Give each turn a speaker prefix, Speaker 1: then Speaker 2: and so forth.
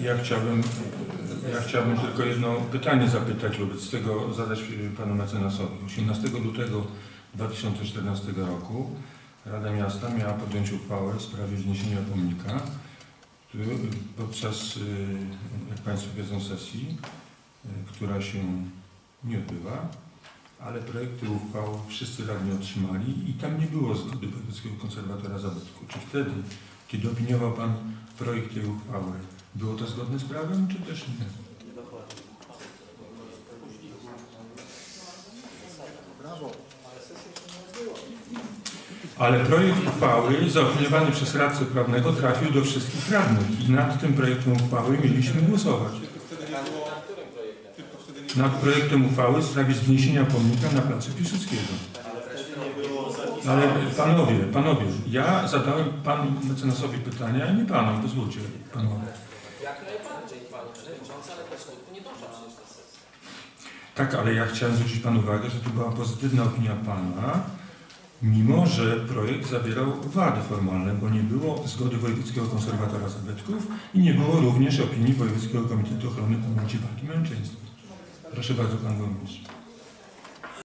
Speaker 1: Ja chciałbym, ja chciałbym tylko jedno pytanie zapytać wobec tego, zadać y, panu mecenasowi. 18 lutego 2014 roku Rada Miasta miała podjąć uchwałę w sprawie wzniesienia pomnika, który podczas, y, jak Państwo wiedzą, sesji, y, która się nie odbywa, ale projekty uchwał wszyscy radni otrzymali i tam nie było zgody wojewódzkiego konserwatora zabytku. Czy wtedy, kiedy opiniował Pan projekt tej uchwały, było to zgodne z prawem, czy też nie? Ale projekt uchwały zaopiniowany przez radcę prawnego trafił do wszystkich radnych i nad tym projektem uchwały mieliśmy głosować.
Speaker 2: Tylko wtedy nie było... Tylko wtedy nie
Speaker 1: Nad projektem uchwały w sprawie zniesienia pomnika na placu Piłsudskiego. Ale panowie, panowie, ja zadałem panu mecenasowi pytania, a nie panom, pozwólcie panowie.
Speaker 3: Jak najbardziej, do skutku nie sesja.
Speaker 1: Tak, ale ja chciałem zwrócić Panu uwagę, że to była pozytywna opinia Pana, mimo że projekt zawierał wady formalne, bo nie było zgody Wojewódzkiego Konserwatora Zabytków i nie było również opinii Wojewódzkiego Komitetu Ochrony Pamięci Walki Męczeństwa. Proszę bardzo, Pan Burmistrz.